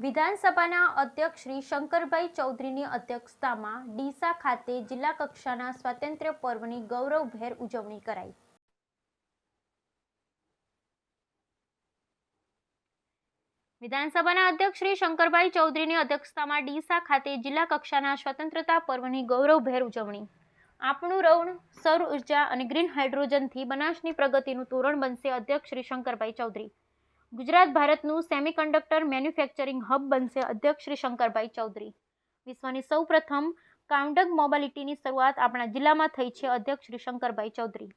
વિધાનસભાના અધ્યક્ષ શ્રી શંકરભાઈ ચૌધરીની અધ્યક્ષતામાં ડીસા ખાતે જિલ્લા કક્ષાના સ્વાતંત્ર્ય પર્વની ગૌરવભેર ઉજવણી કરાઈ. વિધાનસભાના અધ્યક્ષ શ્રી શંકરભાઈ ચૌધરીની અધ્યક્ષતામાં ડીસા ખાતે જિલ્લા કક્ષાના સ્વતંત્રતા પર્વની ગૌરવભેર ઉજવણી. આપણું રૌણ, સૌર ઊર્જા અને ગ્રીન હાઇડ્રોજનથી બનાસની પ્રગતિનું તોરણ બનશે અધ્યક્ષ શ્રી શંકરભાઈ ચૌધરી. ગુજરાત ભારતનું સેમિકન્ડક્ટર મેન્યુફેક્ચરિંગ હબ બનશે, અધ્યક્ષ શ્રી શંકરભાઈ ચૌધરી. વિશ્વની સૌપ્રથમ કાઉન્ડગ મોબાલિટીની શરૂઆત આપણા જિલ્લામાં થઈ છે, અધ્યક્ષ શ્રી શંકરભાઈ ચૌધરી.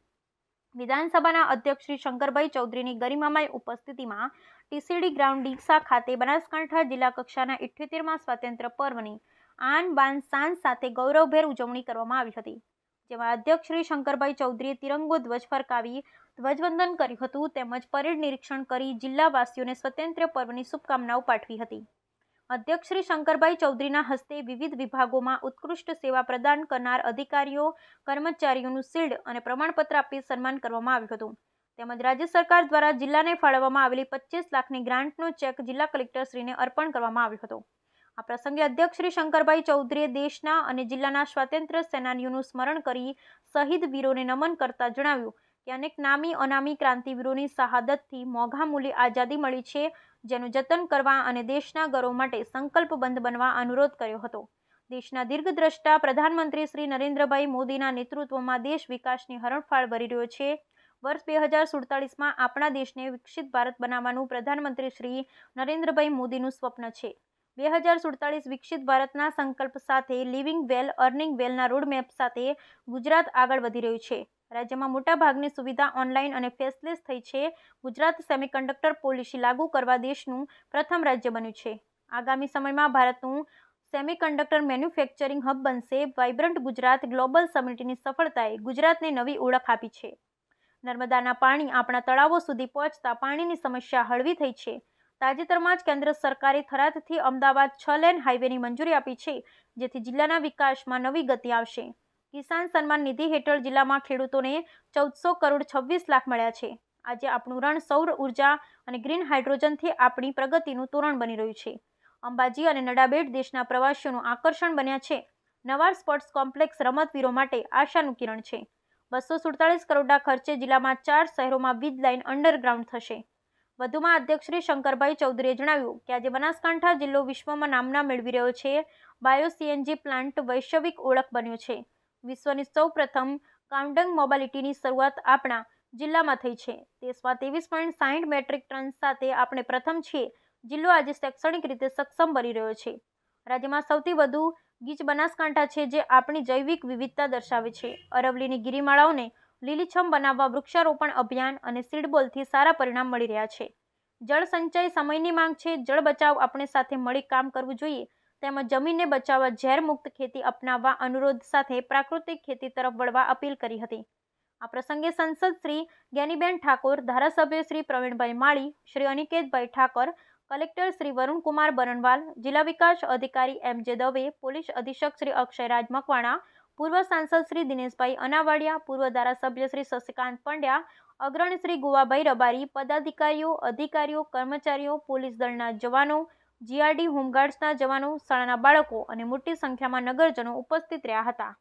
વિધાનસભાના અધ્યક્ષ શ્રી શંકરભાઈ ચૌધરીની ગરિમામય ઉપસ્થિતિમાં ટીસીડી ગ્રાઉન્ડ ડીસા ખાતે બનાસકાંઠા જિલ્લા કક્ષાના ઇઠ્યોતેરમાં સ્વાતંત્ર્ય પર્વની આન બાન શાન સાથે ગૌરવભેર ઉજવણી કરવામાં આવી હતી. જેમાં અધ્યક્ષ શ્રી શંકરભાઈ ચૌધરીએ તિરંગો ધ્વજ ફરકાવી, ધ્વજવંદન કર્યું હતું, તેમજ પરેડ નિરીક્ષણ કરી જિલ્લાવાસીઓને સ્વતંત્ર્ય પર્વની શુભકામનાઓ પાઠવી હતી. અધ્યક્ષ શ્રી શંકરભાઈ ચૌધરીના હસ્તે વિવિધ વિભાગોમાં ઉત્કૃષ્ટ સેવા પ્રદાન કરનાર અધિકારીઓ, કર્મચારીઓનું શિલ્ડ અને પ્રમાણપત્ર આપી સન્માન કરવામાં આવ્યું હતું. તેમજ રાજ્ય સરકાર દ્વારા જિલ્લાને ફાળવવામાં આવેલી પચીસ લાખની ગ્રાન્ટનો ચેક જિલ્લા કલેક્ટરશ્રીને અર્પણ કરવામાં આવ્યો હતો. આ પ્રસંગે અધ્યક્ષ શ્રી શંકરભાઈ ચૌધરીએ દેશના અને જિલ્લાના સ્વાતંત્ર્ય સેનાનીઓનું સ્મરણ કરી શહીદ વીરોને નમન કરતા જણાવ્યું કે અનેક નામી, અનામી ક્રાંતિવીરોની શહાદતથી મોઘા મૂલ્યે આઝાદી મળી છે, જેનું જતન કરવા અને દેશના ગૌરવ માટે સંકલ્પબંધ બનવા અનુરોધ કર્યો હતો. દેશના દીર્ઘદ્રષ્ટા પ્રધાનમંત્રી શ્રી નરેન્દ્રભાઈ મોદીના નેતૃત્વમાં દેશ વિકાસની હરણફાળ ભરી રહ્યો છે. વર્ષ બે હજાર સુડતાલીસમાં આપણા દેશને વિકસિત ભારત બનાવવાનું પ્રધાનમંત્રી શ્રી નરેન્દ્રભાઈ મોદીનું સ્વપ્ન છે. બે હજાર સુડતાલીસ વિકસિત ભારતના સંકલ્પ સાથે લિવિંગ વેલ અર્નિંગ વેલના રોડમેપ સાથે ગુજરાત આગળ વધી રહ્યું છે. રાજ્યમાં મોટાભાગની સુવિધા ઓનલાઈન અને ફેસલેસ થઈ છે. ગુજરાત સેમિકન્ડક્ટર પોલિસી લાગુ કરવા દેશનું પ્રથમ રાજ્ય બન્યું છે. આગામી સમયમાં ભારતનું સેમિકન્ડક્ટર મેન્યુફેક્ચરિંગ હબ બનશે. વાઇબ્રન્ટ ગુજરાત ગ્લોબલ સમિટની સફળતાએ ગુજરાતને નવી ઓળખ આપી છે. નર્મદાના પાણી આપણા તળાવો સુધી પહોંચતા પાણીની સમસ્યા હળવી થઈ છે. તાજેતરમાં જ કેન્દ્ર સરકારે થરાદથી અમદાવાદ છ લેન હાઈવેની મંજૂરી આપી છે, જેથી જિલ્લાના વિકાસમાં નવી ગતિ આવશે. કિસાન સન્માન નિધિ હેઠળ જિલ્લામાં ખેડૂતોને ચૌદસો કરોડ છવ્વીસ લાખ મળ્યા છે. આજે આપણું રણ સૌર ઊર્જા અને ગ્રીન હાઇડ્રોજનથી આપણી પ્રગતિનું તોરણ બની રહ્યું છે. અંબાજી અને નડાબેટ દેશના પ્રવાસીઓનું આકર્ષણ બન્યા છે. નવા સ્પોર્ટ્સ કોમ્પ્લેક્સ રમતવીરો માટે આશાનું કિરણ છે. બસો સુડતાલીસ કરોડના ખર્ચે જિલ્લામાં ચાર શહેરોમાં વીજ લાઇન અંડરગ્રાઉન્ડ થશે. વધુમાં અધ્યક્ષ શ્રી શંકરભાઈ ચૌધરીએ જણાવ્યું કે આજે બનાસકાંઠા જિલ્લો વિશ્વમાં નામના મેળવી રહ્યો છે. બાયો સીએનજી પ્લાન્ટ વૈશ્વિક ઓળખ બન્યો છે. વિશ્વની સૌપ્રથમ કાઉન્ડંગ મોબાલિટીની શરૂઆત આપણા જિલ્લામાં થઈ છે. દેશમાં ત્રેવીસ પોઈન્ટ સાહીઠ મેટ્રિક ટન સાથે આપણે પ્રથમ છીએ. જિલ્લો આજે શૈક્ષણિક રીતે સક્ષમ બની રહ્યો છે. રાજ્યમાં સૌથી વધુ ગીચ બનાસકાંઠા છે જે આપણી જૈવિક વિવિધતા દર્શાવે છે. અરવલ્લીની ગિરિમાળાઓને લીલીછમ બનાવવા વૃક્ષારોપણ અભિયાન અને સીડબોલથી સારા પરિણામ મળી રહ્યા છે. જળ સંચય સમયની માંગ છે. જળ બચાવ આપણે સાથે મળી કામ કરવું જોઈએ. તેમજ જમીનને બચાવવા ઝેર મુક્ત ખેતી અપનાવવા અનુરોધ સાથે પ્રાકૃતિક ખેતી તરફ વળવા અપીલ કરી હતી. આ પ્રસંગે સંસદ શ્રી જ્ઞાનીબેન ઠાકોર, ધારાસભ્ય શ્રી પ્રવીણભાઈ માળી, શ્રી અનિકેતભાઈ ઠાકર, કલેક્ટર શ્રી વરુણકુમાર બરણવાલ જિલ્લા વિકાસ અધિકારી એમ જે દવે, પોલીસ અધિક્ષક શ્રી અક્ષયરાજ મકવાણા પૂર્વ સાંસદ શ્રી દિનેશભાઈ અનાવાડિયા, પૂર્વ ધારાસભ્ય શ્રી શશિકાંત પંડ્યા, અગ્રણી શ્રી ગુવાભાઈ રબારી, પદાધિકારીઓ, અધિકારીઓ, કર્મચારીઓ, પોલીસ દળના જવાનો, જીઆરડી હોમગાર્ડ્સના જવાનો, શાળાના બાળકો અને મોટી સંખ્યામાં નગરજનો ઉપસ્થિત રહ્યા હતા.